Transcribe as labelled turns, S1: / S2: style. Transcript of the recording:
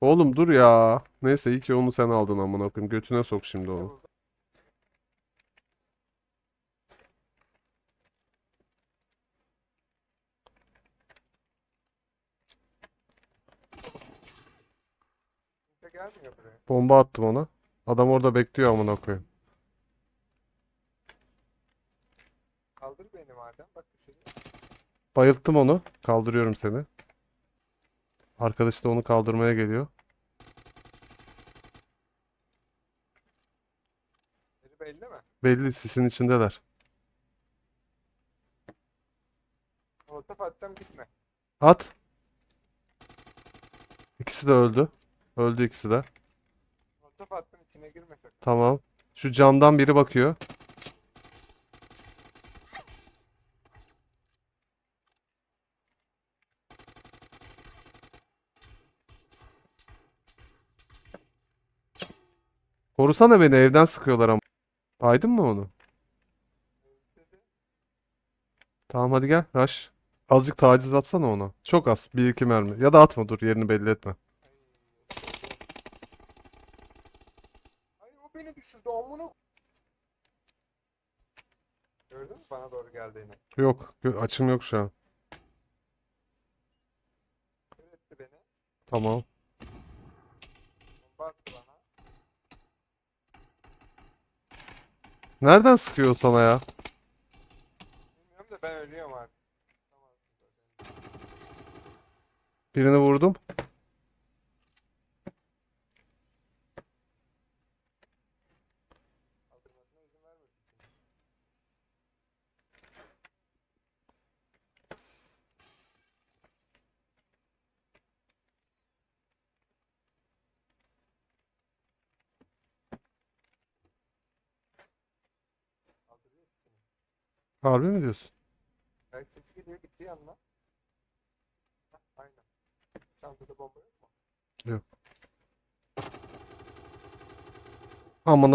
S1: Oğlum dur ya. Neyse iyi ki onu sen aldın amına koyayım. Götüne sok şimdi onu. Bomba attım ona. Adam orada bekliyor amına koyayım.
S2: Kaldır beni madem. Bak düşürüyor.
S1: Bayılttım onu. Kaldırıyorum seni. Arkadaş da onu kaldırmaya geliyor.
S2: Belli mi?
S1: Belli sisin içindeler.
S2: Molotof atacağım gitme.
S1: At. İkisi de öldü. Öldü ikisi de.
S2: Molotof attım içine girmesek.
S1: Tamam. Şu camdan biri bakıyor. Korusana beni evden sıkıyorlar ama. Aydın mı onu? Tamam hadi gel rush. Azıcık taciz atsana ona. Çok az. Bir iki mermi. Ya da atma dur yerini belli etme.
S2: Ay o beni düşürdü amına. Gördün mü bana doğru geldiğini?
S1: Yok. Açım yok şu an. Tamam.
S2: Bomba attı bana.
S1: Nereden sıkıyor sana ya?
S2: Bilmiyorum da ben ölüyorum artık.
S1: Birini vurdum. Harbi mi diyorsun?
S2: Belki sesi geliyor gittiği yanına. Aynen. Çantada bomba yok mu?
S1: Aman